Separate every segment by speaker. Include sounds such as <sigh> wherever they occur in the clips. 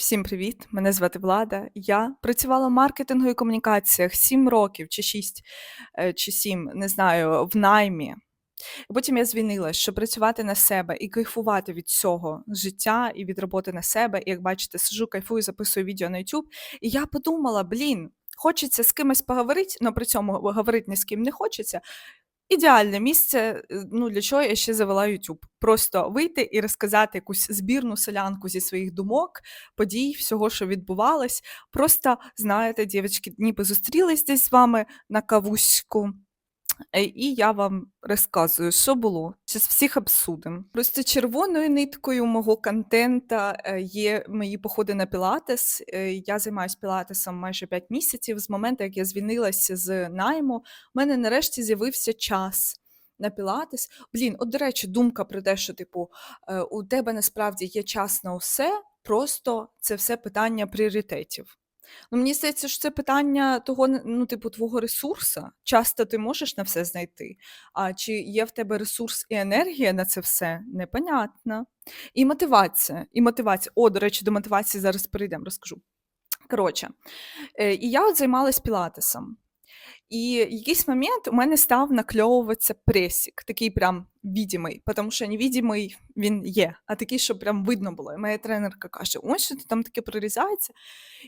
Speaker 1: Всім привіт! Мене звати Влада. Я працювала в маркетингу і комунікаціях 7 років чи 6, е, чи 7, не знаю, в наймі. Потім я звільнилась, щоб працювати на себе і кайфувати від цього життя і від роботи на себе. І як бачите, сижу, кайфую, записую відео на YouTube. І я подумала: блін, хочеться з кимось поговорити, але при цьому говорити ні з ким не хочеться. Ідеальне місце, е, ну для чого я ще завела YouTube. Просто вийти і розказати якусь збірну селянку зі своїх думок, подій, всього, що відбувалось. Просто знаєте, дівчатки, ніби зустрілись десь з вами на кавуську. Е, І я вам розказую, що було. Зараз всіх обсудимо. Просто червоною ниткою мого контента е, є мої походи на пілатес. Е, Я займаюся пілатесом майже 5 місяців. З моменту, як я звільнилася з найму, у мене нарешті з'явився час. На пілатес. Блін, от до речі, думка про те, що типу у тебе насправді є час на усе, просто це все питання пріоритетів. Ну, мені здається, що це питання того, ну, типу, твого ресурсу. Часто ти можеш на все знайти. А чи є в тебе ресурс і енергія на це все? Непонятно. І мотивація. І мотивація. О, до речі, до мотивації зараз перейдемо, розкажу. Коротше, е, і я от займалась пілатесом. І якийсь момент у мене став накльовуватися пресік, такий прям відімий, тому що невідімий він є, а такий, що прям видно було. І моя тренерка каже: ось що там таке прорізається.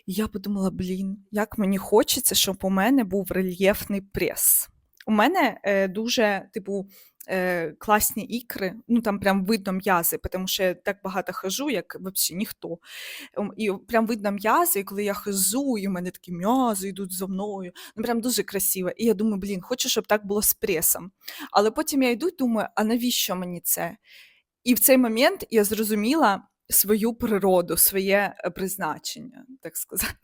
Speaker 1: І я подумала: блін, як мені хочеться, щоб у мене був рельєфний прес. У мене е, дуже, типу, е, класні ікри, ну там прям видно м'язи, тому що я так багато хожу, як взагалі ніхто. І прям видно м'язи, і коли я хожу, і в мене такі м'язи йдуть за мною. Ну, прям дуже красиво. І я думаю, блін, хочу, щоб так було з пресом. Але потім я йду і думаю, а навіщо мені це? І в цей момент я зрозуміла свою природу, своє е, призначення, так сказати,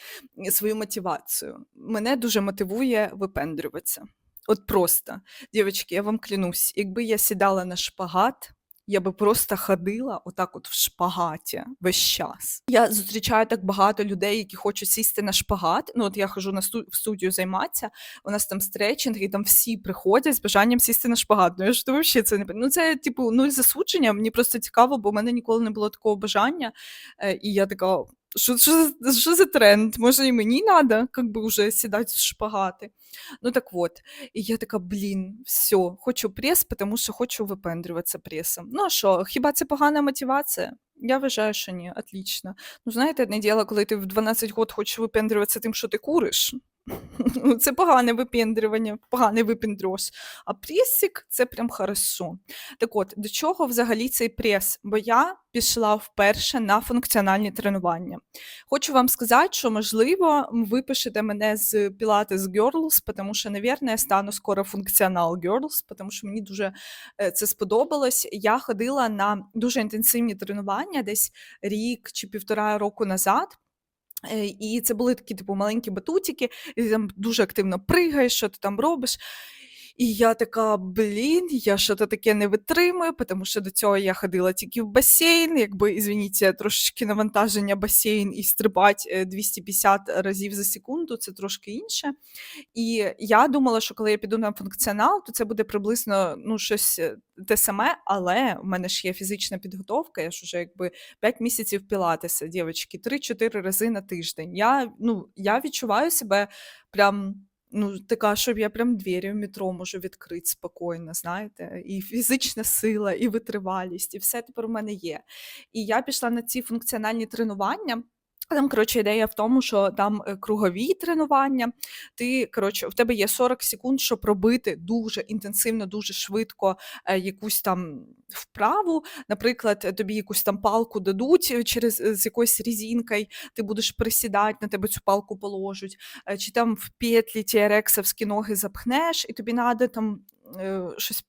Speaker 1: <laughs> свою мотивацію. Мене дуже мотивує випендрюватися. От просто, дівчатки, я вам клянусь, якби я сідала на шпагат, я би просто ходила отак от в шпагаті весь час. Я зустрічаю так багато людей, які хочуть сісти на шпагат. Ну, от я хожу на сту- в студію займатися, у нас там стретчинг, і там всі приходять з бажанням сісти на шпагат. Ну я ж ще це не Ну, це типу нуль засудження. Мені просто цікаво, бо в мене ніколи не було такого бажання. Е, І я така. Що, що, за- тренд? Може, і мені треба, вже сідати в шпагати. Ну так от. І я така, блін, все, хочу прес, тому що хочу випендрюватися пресом. Ну а що, хіба це погана мотивація? Я вважаю, що ні, отлично. Ну, знаєте, одне діло, коли ти в 12 років хочеш випендрюватися тим, що ти куриш. Ну, Це погане випендрювання, поганий випендрьош. А пресик це прям хорошо. Так от, до чого взагалі цей прес? Бо я пішла вперше на функціональні тренування. Хочу вам сказати, що можливо ви пишете мене з Pilates Girls, тому що, навірно, я стану скоро функціонал Girls, тому що мені дуже е, це сподобалось. Я ходила на дуже інтенсивні тренування десь рік чи півтора року назад. Е, І це були такі, типу, маленькі батутики, і ти там дуже активно пригаєш, що ти там робиш. І я така, блін, я що то таке не витримую, тому що до цього я ходила тільки в басейн, якби, ізвініть, трошечки навантаження басейн і стрибати е, 250 разів за секунду, це трошки інше. І я думала, що коли я піду на функціонал, то це буде приблизно ну, щось е, те саме, але в мене ж є фізична підготовка, я ж уже якби 5 місяців пілатеса, дівчатки, 3-4 рази на тиждень. Я, ну, я відчуваю себе прям. Ну, така, щоб я прям двері в метро можу відкрити спокійно, знаєте, і фізична сила, і витривалість, і все тепер у мене є. І я пішла на ці функціональні тренування. Там, коротше, ідея в тому, що там е, кругові тренування. Ти, коротше, в тебе є 40 секунд, щоб робити дуже інтенсивно, дуже швидко е, якусь там вправу. Наприклад, тобі якусь там палку дадуть е, через з якоюсь резинкою, ти будеш присідати, на тебе цю палку положать, е, чи там в петлі ті ерексовські ноги запхнеш, і тобі треба там. Е, Щось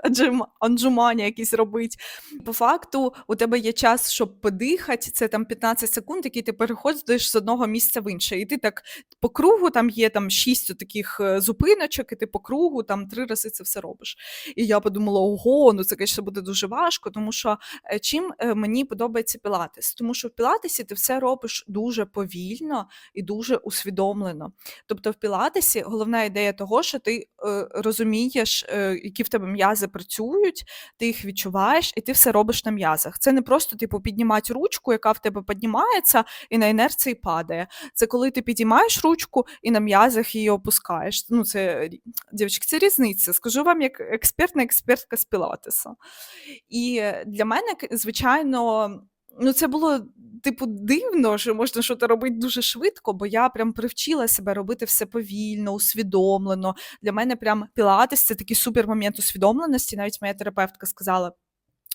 Speaker 1: <laughs> анджумані якісь робити. По факту, у тебе є час, щоб подихати, це там 15 секунд, які ти переходиш з одного місця в інше. І ти так по кругу, там є там 6 таких е, зупиночок, і ти по кругу там три рази це все робиш. І я подумала: ого, ну це, звісно, буде дуже важко, тому що е, чим мені подобається пілатес? Тому що в пілатесі ти все робиш дуже повільно і дуже усвідомлено. Тобто в пілатесі головна ідея того, що ти е, розумієш відчуваєш, е, які в тебе м'язи працюють, ти їх відчуваєш, і ти все робиш на м'язах. Це не просто, типу, піднімати ручку, яка в тебе піднімається і на інерції падає. Це коли ти підіймаєш ручку і на м'язах її опускаєш. Ну, це, дівчатки, це різниця. Скажу вам, як експертна експертка з пілатеса. І для мене, звичайно, ну це було типу дивно, що можна щось робити дуже швидко, бо я прям привчила себе робити все повільно, усвідомлено. Для мене прям пілатес це такий супер момент усвідомленості. Навіть моя терапевтка сказала.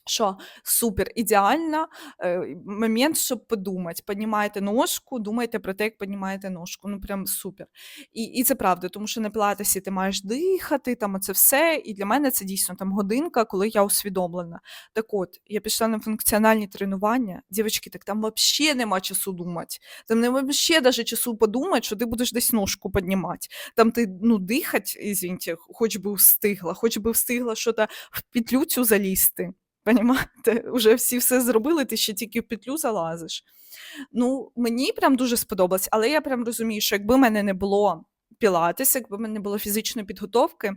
Speaker 1: Що супер ідеально е, момент, щоб подумати. Піднімаєте ножку, думайте про те, як піднімаєте ножку. Ну прям супер. І і це правда, тому що на пілатесі ти маєш дихати, там оце все. І для мене це дійсно там годинка, коли я усвідомлена. Так от, я пішла на функціональні тренування. Дівчатки, так там взагалі нема часу думати. Там нема взагалі даже часу подумати, що ти будеш десь ножку піднімати. Там ти ну, извините, хоч би встигла, хоч би встигла щось в петлю цю залізти. Понімаєте? <laughs> Уже всі все зробили, ти ще тільки в петлю залазиш. Ну, мені прям дуже сподобалось, але я прям розумію, що якби в мене не було пілатес, якби в мене не було фізичної підготовки,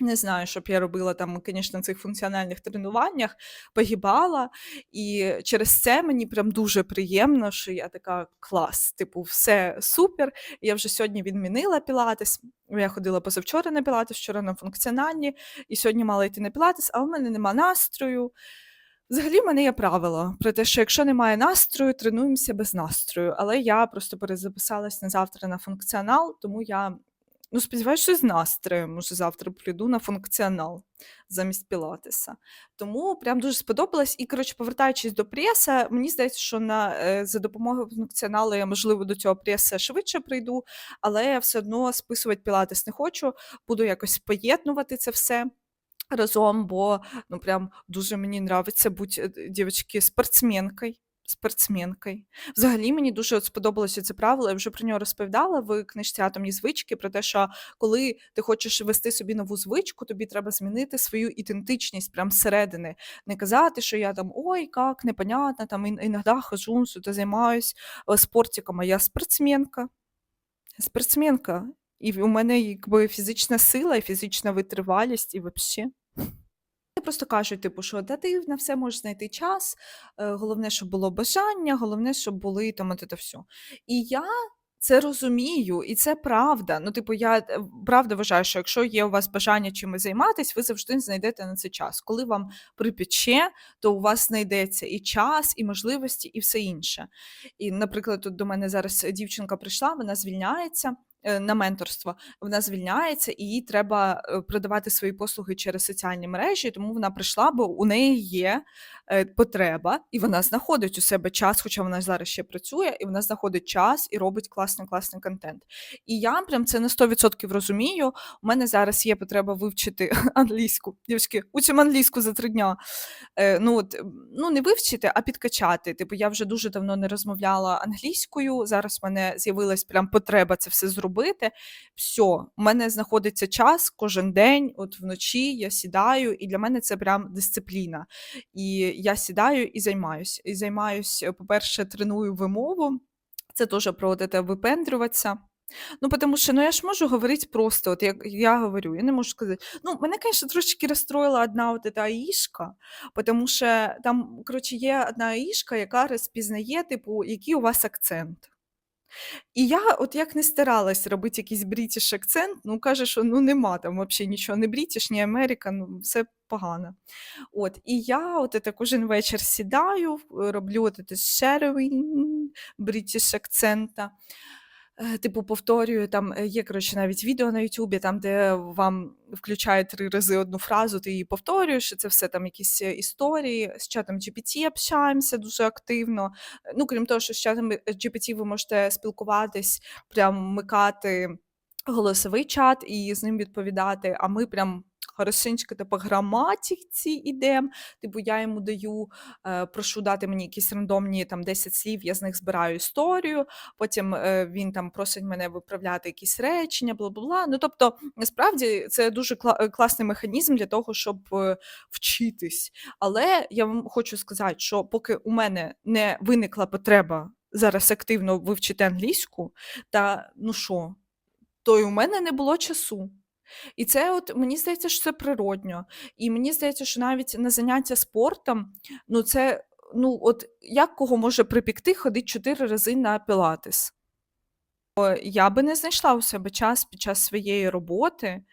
Speaker 1: не знаю, що б я робила там, звісно, цих функціональних тренуваннях, погибала. І через це мені прям дуже приємно, що я така клас, типу, все супер. Я вже сьогодні відмінила пілатес. Я ходила позавчора на пілатес, вчора на функціональні, і сьогодні мала йти на пілатес, а в мене нема настрою. Взагалі, в мене є правило про те, що якщо немає настрою, тренуємося без настрою. Але я просто перезаписалась на завтра на функціонал, тому я ну, сподіваюся, що з настроєм може завтра прийду на функціонал замість пілатеса. Тому прям дуже сподобалось. І, коротше, повертаючись до преса, мені здається, що на, е, за допомогою функціоналу я, можливо, до цього преса швидше прийду, але я все одно списувати пілатес не хочу, буду якось поєднувати це все. Разом, бо ну прям дуже мені нравиться бути е, дівчатки спортсменкою. Спортсменкою. Взагалі мені дуже от сподобалося це правило. Я вже про нього розповідала в книжці Атомні звички про те, що коли ти хочеш вести собі нову звичку, тобі треба змінити свою ідентичність прямо зсередини. Не казати, що я там ой, як непонятно, там іноді хожу, що займаюся спортиком, а я спортсменка. Спортсменка. І у мене якби фізична сила і фізична витривалість, і взагалі. Просто кажуть, типу, що да ти на все можеш знайти час, е, головне, щоб було бажання, головне, щоб були там от це все. І я це розумію, і це правда. Ну, типу, я е, правда вважаю, що якщо є у вас бажання чимось займатися, ви завжди знайдете на це час. Коли вам припече, то у вас знайдеться і час, і можливості, і все інше. І, наприклад, тут до мене зараз дівчинка прийшла, вона звільняється. Е, на менторство, вона звільняється і їй треба е, продавати свої послуги через соціальні мережі, тому вона прийшла, бо у неї є потреба, і вона знаходить у себе час, хоча вона зараз ще працює, і вона знаходить час і робить класний класний контент. І я прям це на 100% розумію. У мене зараз є потреба вивчити <laughs> англійську. Дівчатки, учимо англійську за три дня. Ну, от, ну, не вивчити, а підкачати. Типу, я вже дуже давно не розмовляла англійською. Зараз в мене з'явилась прям потреба це все зробити. Все, у мене знаходиться час кожен день, от вночі я сідаю, і для мене це прям дисципліна. І я сідаю і займаюся. І займаюся, по-перше, треную вимову. Це теж про те випендрюватися. Ну, тому що ну, я ж можу говорити просто, от як я говорю, я не можу сказати. Ну, мене, звісно, трошечки розстроїла одна от ця аїшка, тому що там, коротше, є одна аїшка, яка розпізнає, типу, який у вас акцент. І я от як не старалась робити якийсь брітіш акцент, ну каже, що ну нема там взагалі нічого, не брітіш, ні Америка, ну все погано. От, І я от це кожен вечір сідаю, роблю от це shadowing, брітіш акцента. Е, типу, повторюю, там е, є коротше, навіть відео на Ютубі, там, де вам включають три рази одну фразу, ти її повторюєш, і це все там якісь е, історії. З чатом GPT общаємося дуже активно. Ну, крім того, що з чатом GPT ви можете спілкуватись, прям вмикати голосовий чат і з ним відповідати, а ми прям хорошенько по граматиці ідемо. Типу, я йому даю, е, прошу дати мені якісь рандомні там 10 слів, я з них збираю історію, потім е, він там просить мене виправляти якісь речення, бла бла бла. Ну тобто, насправді це дуже кла- е, класний механізм для того, щоб е, вчитись. Але я вам хочу сказати, що поки у мене не виникла потреба зараз активно вивчити англійську, та ну що, то й у мене не було часу. І це от мені здається, що це природньо. І мені здається, що навіть на заняття спортом, ну це ну от як кого може припікти ходити чотири рази на пілатес? Я би не знайшла у себе час під час своєї роботи,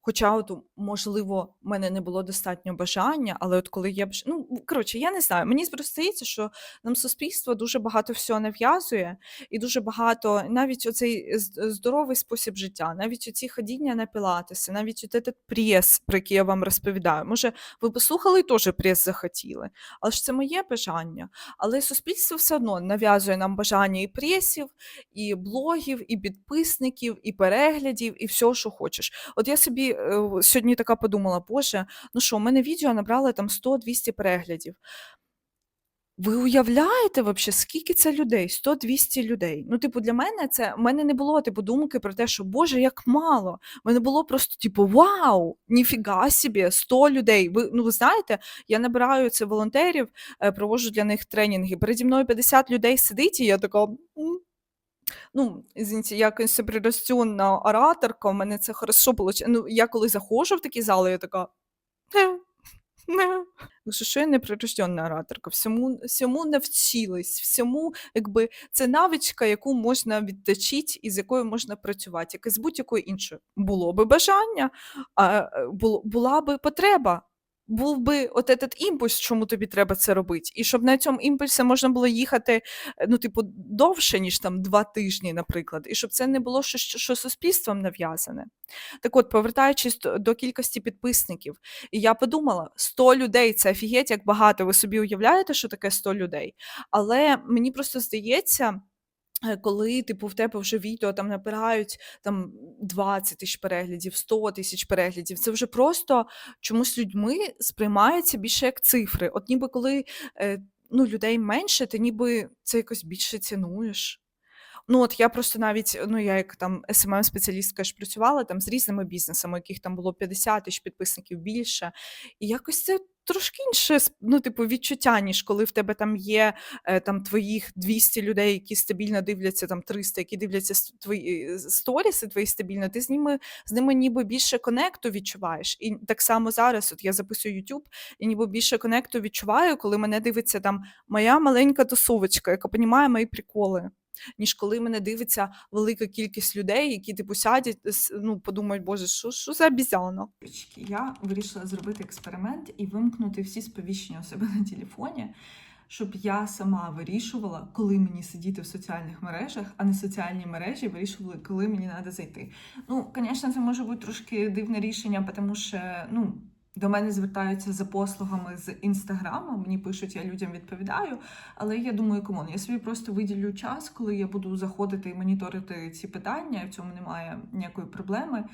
Speaker 1: хоча от, можливо, в мене не було достатньо бажання, але от коли я б ну, коротше, я не знаю. Мені здається, що нам суспільство дуже багато всього нав'язує, і дуже багато навіть оцей здоровий спосіб життя, навіть оці ходіння на пілатеси, навіть от этот прес, про який я вам розповідаю. Може, ви послухали і теж прес захотіли, але ж це моє бажання. Але суспільство все одно нав'язує нам бажання і пресів, і блогів, і підписників, і переглядів, і всього, що хочеш. От я собі е, сьогодні така подумала: Боже, ну що, у мене відео набрало там 100-200 переглядів. Ви уявляєте вообще, скільки це людей? 100-200 людей. Ну, типу, для мене це в мене не було типу думки про те, що Боже, як мало. У мене було просто типу, вау, ніфіга собі, 100 людей. Ви ну ви знаєте, я набираю це волонтерів, е, проводжу для них тренінги. Переді мною 50 людей сидить, і я така. «М, Ну, извините, я концеприрастённа ораторка, у мене це хорошо получа Ну, я коли заходжу в такі зали, я така. «Е, не». Що я неприрожденна ораторка, всьому всьому навчилась, всьому, якби це навичка, яку можна відточити і з якою можна працювати, як і з будь-якою іншою. Було би бажання, а, е, бу була би потреба. Був би от этот імпульс, чому тобі треба це робити. І щоб на цьому імпульсі можна було їхати, е, ну, типу, довше, ніж там 2 тижні, наприклад, і щоб це не було що що суспільством нав'язане. Так от, повертаючись до кількості підписників, і я подумала: 100 людей це офігеть, як багато. Ви собі уявляєте, що таке 100 людей? Але мені просто здається. Е, коли, типу, в тебе вже відео там набирають там 20 тисяч переглядів, 100 тисяч переглядів, це вже просто чомусь людьми сприймається більше як цифри. От ніби коли е, ну, людей менше, ти ніби це якось більше цінуєш. Ну, от я просто навіть, ну я як там smm спеціалістка ж працювала там з різними бізнесами, яких там було 50 тисяч підписників більше. І якось це трошки інше, ну, типу, відчуття, ніж коли в тебе там є е, там твоїх 200 людей, які стабільно дивляться, там 300, які дивляться твої е, сторіси твої стабільно, ти з ними з ними ніби більше конекту відчуваєш. І так само зараз, от я записую YouTube, і ніби більше конекту відчуваю, коли мене дивиться там моя маленька тусовочка, яка понімає мої приколи ніж коли мене дивиться велика кількість людей, які типу сядять, ну подумають, боже, що, що за обізяна? Я вирішила зробити експеримент і вимкнути всі сповіщення у себе на телефоні, щоб я сама вирішувала, коли мені сидіти в соціальних мережах, а не соціальні мережі вирішували, коли мені треба зайти. Ну, звісно, це може бути трошки дивне рішення, тому що ну. До мене звертаються за послугами з інстаграму, мені пишуть, я людям відповідаю. Але я думаю, комон, я собі просто виділю час, коли я буду заходити і моніторити ці питання. В цьому немає ніякої проблеми.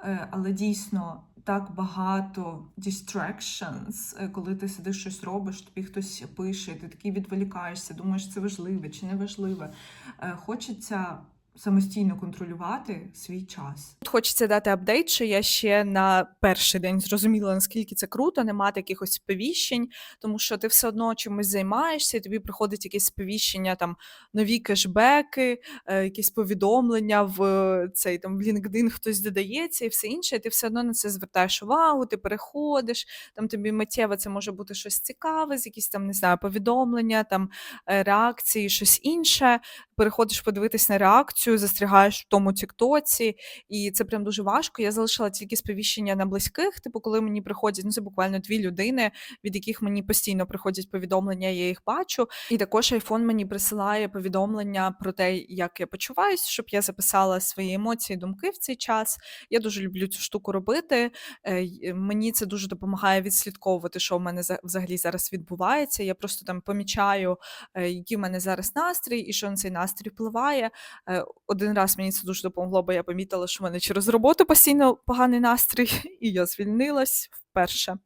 Speaker 1: Е, Але дійсно так багато distractions, е, коли ти сидиш щось робиш, тобі хтось пише, ти такий відволікаєшся, думаєш, це важливе чи не важливе. Е, Хочеться самостійно контролювати свій час. Тут хочеться дати апдейт, що я ще на перший день зрозуміла, наскільки це круто, не мати якихось сповіщень, тому що ти все одно чимось займаєшся, і тобі приходить якесь сповіщення, там нові кешбеки, е, якісь повідомлення в е, цей там в LinkedIn хтось додається і все інше. І ти все одно на це звертаєш увагу, ти переходиш, там тобі миттєво це може бути щось цікаве, з якісь там не знаю, повідомлення, там е, реакції, щось інше. Переходиш подивитись на реакцію, застрягаєш в тому тіктоці, і це прям дуже важко. Я залишила тільки сповіщення на близьких. Типу, коли мені приходять, ну це буквально дві людини, від яких мені постійно приходять повідомлення, я їх бачу. І також iPhone мені присилає повідомлення про те, як я почуваюсь, щоб я записала свої емоції, думки в цей час. Я дуже люблю цю штуку робити. Е, Мені це дуже допомагає відслідковувати, що в мене за- взагалі зараз відбувається. Я просто там помічаю, е, який в мене зараз настрій, і що на цей настрій впливає. Один раз мені це дуже допомогло, бо я помітила, що в мене через роботу постійно поганий настрій, <laughs> і я звільнилась, вперше.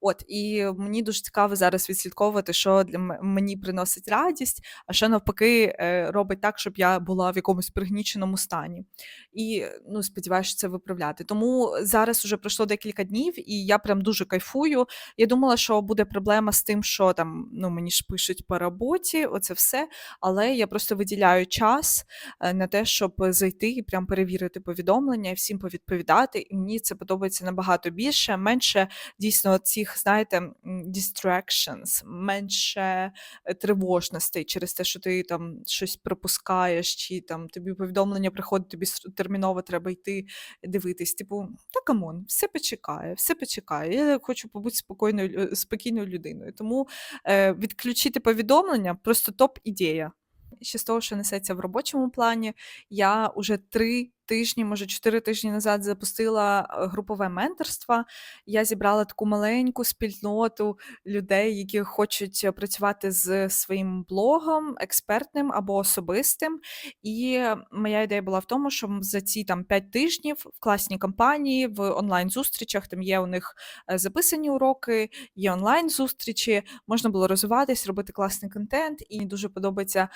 Speaker 1: От, і мені дуже цікаво зараз відслідковувати, що для мені приносить радість, а що навпаки е, робить так, щоб я була в якомусь пригніченому стані. І ну, сподіваюся, це виправляти. Тому зараз вже пройшло декілька днів, і я прям дуже кайфую. Я думала, що буде проблема з тим, що там ну, мені ж пишуть по роботі, оце все. Але я просто виділяю час е, на те, щоб зайти і прям перевірити повідомлення і всім повідповідати. І мені це подобається набагато більше, менше дійсно цих, знаєте, distractions, менше е, тривожностей через те, що ти там щось пропускаєш, чи там тобі повідомлення приходить, тобі терміново треба йти дивитись. Типу, та камон, все почекає, все почекає. Я хочу побути спокійною, спокійною людиною. Тому е, відключити повідомлення просто топ-ідея. Ще з того, що несеться в робочому плані, я уже три тижні, може чотири тижні назад запустила е, групове менторство. Я зібрала таку маленьку спільноту людей, які хочуть е, працювати з своїм блогом, експертним або особистим. І моя ідея була в тому, що за ці там 5 тижнів в класній компанії, в онлайн-зустрічах, там є у них е, записані уроки, є онлайн-зустрічі, можна було розвиватись, робити класний контент. І дуже подобається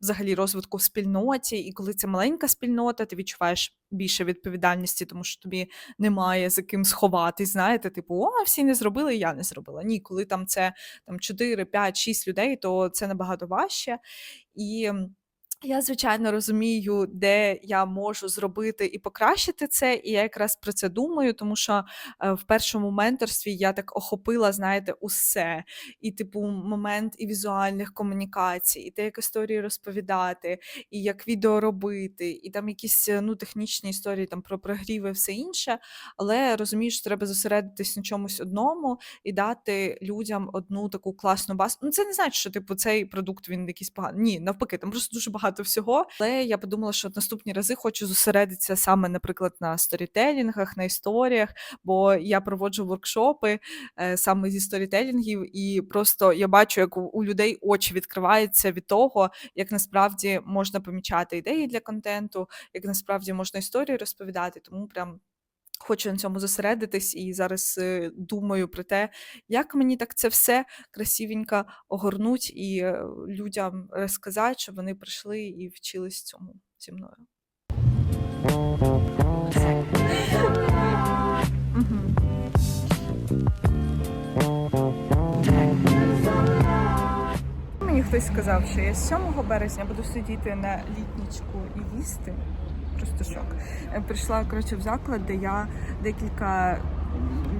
Speaker 1: взагалі розвитку в спільноті. І коли це маленька спільнота, ти відчуваєш більше відповідальності, тому що тобі немає за ким сховатись. Знаєте, типу, о, всі не зробили, я не зробила. Ні, коли там це там 4, 5, 6 людей, то це набагато важче. І я, звичайно, розумію, де я можу зробити і покращити це, і я якраз про це думаю, тому що е, в першому менторстві я так охопила, знаєте, усе. І, типу, момент і візуальних комунікацій, і те, як історії розповідати, і як відео робити, і там якісь е, ну, технічні історії там про прогріви і все інше. Але розумію, що треба зосередитись на чомусь одному і дати людям одну таку класну базу. Ну, це не значить, що типу цей продукт він якийсь поганий. Ні, навпаки, там просто дуже багато всього. Але я подумала, що наступні рази хочу зосередитися саме, наприклад, на сторітелінгах, на історіях, бо я проводжу воркшопи е, саме зі сторітелінгів, і просто я бачу, як у, людей очі відкриваються від того, як насправді можна помічати ідеї для контенту, як насправді можна історії розповідати. Тому прям Хочу на цьому зосередитись і зараз е, думаю про те, як мені так це все красивенько огорнуть і е, людям розказати, щоб вони прийшли і вчились цьому зі мною. Мені хтось сказав, що я 7 березня буду сидіти на літнічку і їсти. Просто. Е, Прийшла коротше в заклад, де я декілька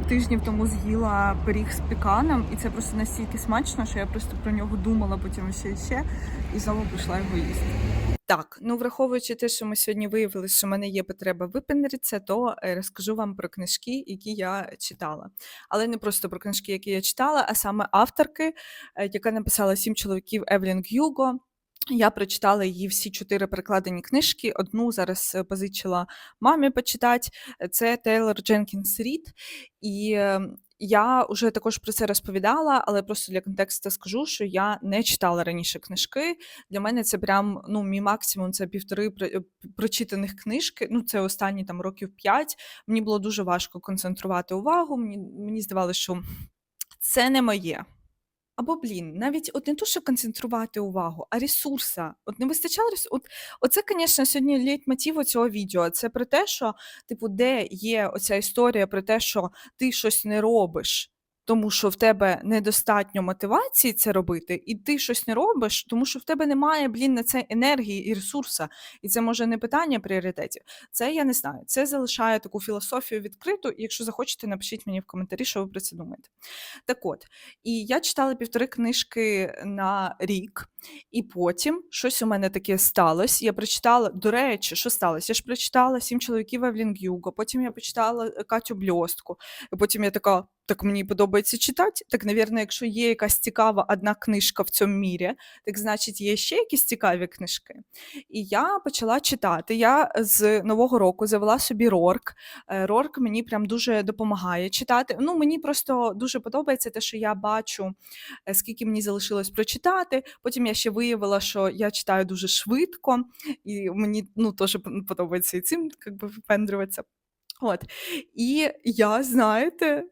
Speaker 1: тижнів тому з'їла пиріг з пеканом, і це просто настільки смачно, що я просто про нього думала потім ще і ще, і знову прийшла його їсти. Так, ну враховуючи те, що ми сьогодні виявили, що в мене є потреба випендритися, то е, розкажу вам про книжки, які я читала. Але не просто про книжки, які я читала, а саме авторки, е, яка написала сім чоловіків Евелін Гюго. Я прочитала її всі чотири перекладені книжки. Одну зараз е, позичила мамі почитати. Це Тейлор Дженкінс Рід. І е, я вже також про це розповідала, але просто для контексту скажу, що я не читала раніше книжки. Для мене це прям ну, мій максимум це півтори е, прочитаних книжки. Ну, це останні там років п'ять. Мені було дуже важко концентрувати увагу. Мені, мені здавалося, що це не моє. Або, блін, навіть от не то, що концентрувати увагу, а ресурса. От не вистачало ресурсу. От, оце, звісно, сьогодні лейтмотив цього відео. Це про те, що, типу, де є оця історія про те, що ти щось не робиш, тому що в тебе недостатньо мотивації це робити, і ти щось не робиш, тому що в тебе немає, блін, на це енергії і ресурса. І це може не питання пріоритетів. Це я не знаю. Це залишає таку філософію відкриту. Якщо захочете, напишіть мені в коментарі, що ви про це думаєте. Так от, і я читала півтори книжки на рік, і потім щось у мене таке сталося. Я прочитала, до речі, що сталося? Я ж прочитала сім чоловіків Евлін Гюго, потім я почитала Катю Бльостку, потім я така. Так мені подобається читати. Так, навірно, якщо є якась цікава одна книжка в цьому мірі, так значить є ще якісь цікаві книжки. І я почала читати. Я з нового року завела собі Рорк. Е, Рорк мені прям дуже допомагає читати. Ну, мені просто дуже подобається те, що я бачу, е, скільки мені залишилось прочитати. Потім я ще виявила, що я читаю дуже швидко, і мені ну, теж подобається і цим як би, випендрюватися. От. І я, знаєте,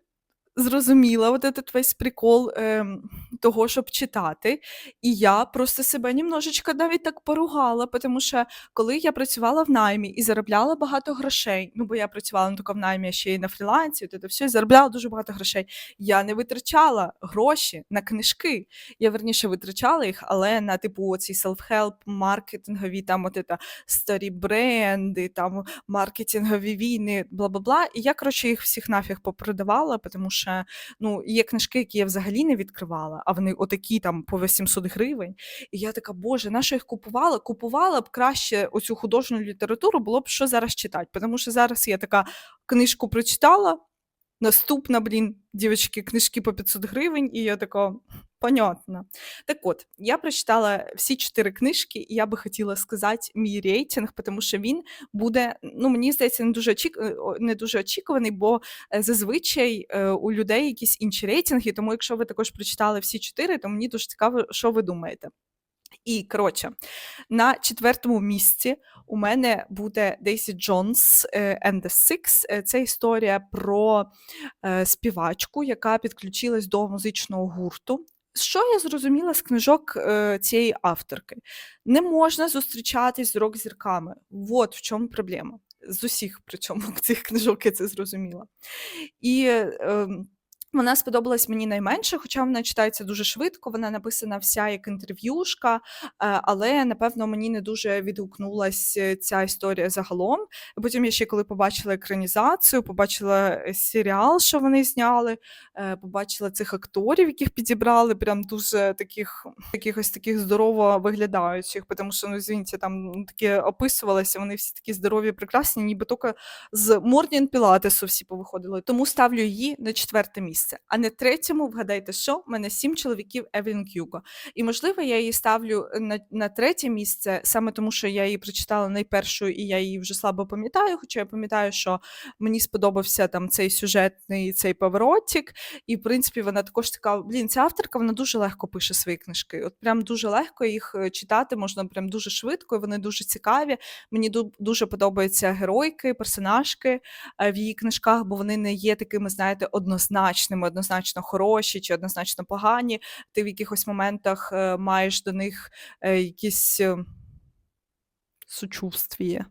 Speaker 1: зрозуміла от этот весь прикол, ем, того, щоб читати, і я просто себе немножечко навіть так поругала, тому що коли я працювала в наймі і заробляла багато грошей, ну, бо я працювала не тільки в наймі, а ще й на фрілансі, от це все, і заробляла дуже багато грошей. Я не витрачала гроші на книжки. Я верніше витрачала їх, але на типу оці self-help, маркетингові, там от это, старі бренди, там маркетингові війни, бла бла бла. І я, коротше, їх всіх нафіг попродавала, тому що ну, є книжки, які я взагалі не відкривала, а вони отакі там по 800 гривень. І я така, боже, на що їх купувала? Купувала б краще оцю художню літературу, було б що зараз читати. Тому що зараз я така книжку прочитала. Наступна, блін, дівчатки, книжки по 500 гривень, і я така, понятно. Так от, я прочитала всі чотири книжки, і я би хотіла сказати мій рейтинг, тому що він буде, ну мені здається, не дуже очік... е, не дуже очікуваний, бо е, зазвичай е, у людей якісь інші рейтинги. Тому, якщо ви також прочитали всі чотири, то мені дуже цікаво, що ви думаєте. І коротше, на четвертому місці у мене буде Дейсі Джонс е, and the Six. Е, Це історія про е, співачку, яка підключилась до музичного гурту. Що я зрозуміла з книжок е, цієї авторки? Не можна зустрічатись з рок-зірками. От в чому проблема. З усіх, причому <laughs> цих книжок я це зрозуміла. І ем, вона сподобалась мені найменше, хоча вона читається дуже швидко. Вона написана вся як інтерв'юшка, е, але напевно мені не дуже відгукнулась е, ця історія загалом. Потім я ще коли побачила екранізацію, побачила е, серіал, що вони зняли, побачила цих акторів, яких підібрали, прям дуже таких якихось таких здорово виглядаючих, тому що ну звінці там ну, таке описувалося. Вони всі такі здорові, прекрасні, ніби тільки з Морнін Пілатесу всі повиходили. Тому ставлю її на четверте місце. А на третьому, вгадайте, що в мене сім чоловіків Евелін Кюго. І можливо, я її ставлю на, на третє місце, саме тому, що я її прочитала найпершою, і я її вже слабо пам'ятаю. Хоча я пам'ятаю, що мені сподобався там цей сюжетний цей поворотик. І в принципі, вона також така. Блін, ця авторка вона дуже легко пише свої книжки. От прям дуже легко їх е, читати, можна прям дуже швидко, і вони дуже цікаві. Мені дуже подобаються геройки, персонажки е, в її книжках, бо вони не є такими, знаєте, однозначними, однозначно хороші чи однозначно погані. Ти в якихось моментах е, маєш до них е, якісь сучувствія.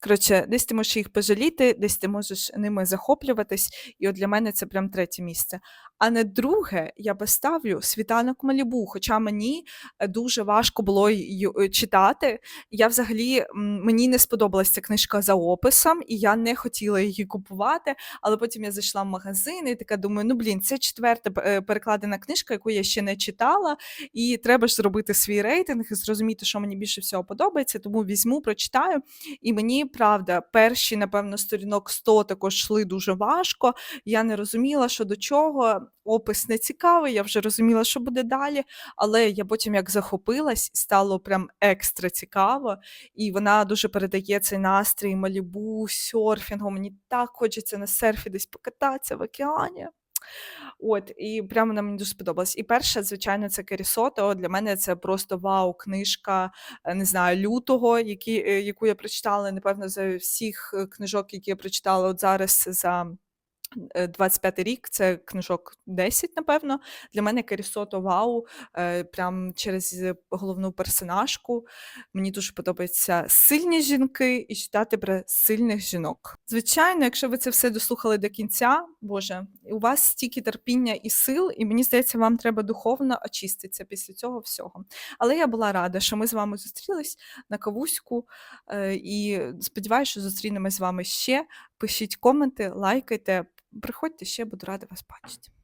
Speaker 1: Коротше, десь ти можеш їх пожаліти, десь ти можеш ними захоплюватись, і от для мене це прям третє місце. А на друге я поставлю світанок Малібу, хоча мені е, дуже важко було е, читати. Я взагалі мені не сподобалася ця книжка за описом, і я не хотіла її купувати. Але потім я зайшла в магазин і така думаю: ну блін, це четверта е, перекладена книжка, яку я ще не читала, і треба ж зробити свій рейтинг і зрозуміти, що мені більше всього подобається. Тому візьму, прочитаю. І мені правда, перші, напевно, сторінок 100 також йшли дуже важко. Я не розуміла, що до чого. Опис не цікавий, я вже розуміла, що буде далі. Але я потім як захопилась, стало прям екстра цікаво. І вона дуже передає цей настрій малібу, серфінгу. Мені так хочеться на серфі десь покататися в океані. От, і прямо мені дуже сподобалась. І перша, звичайно, це Керісото. Для мене це просто вау, книжка, е, не знаю, лютого, які, е, яку я прочитала, напевно, за всіх е, книжок, які я прочитала от зараз за. Е, 25 рік це книжок 10, напевно. Для мене Керісото вау, е, прям через е, головну персонажку. Мені дуже подобаються сильні жінки і читати про сильних жінок. Звичайно, якщо ви це все дослухали до кінця, Боже, у вас стільки терпіння і сил, і мені здається, вам треба духовно очиститися після цього всього. Але я була рада, що ми з вами зустрілись на кавуську, е, і сподіваюся, що зустрінемось з вами ще. Пишіть коменти, лайкайте, приходьте ще, буду рада вас бачити.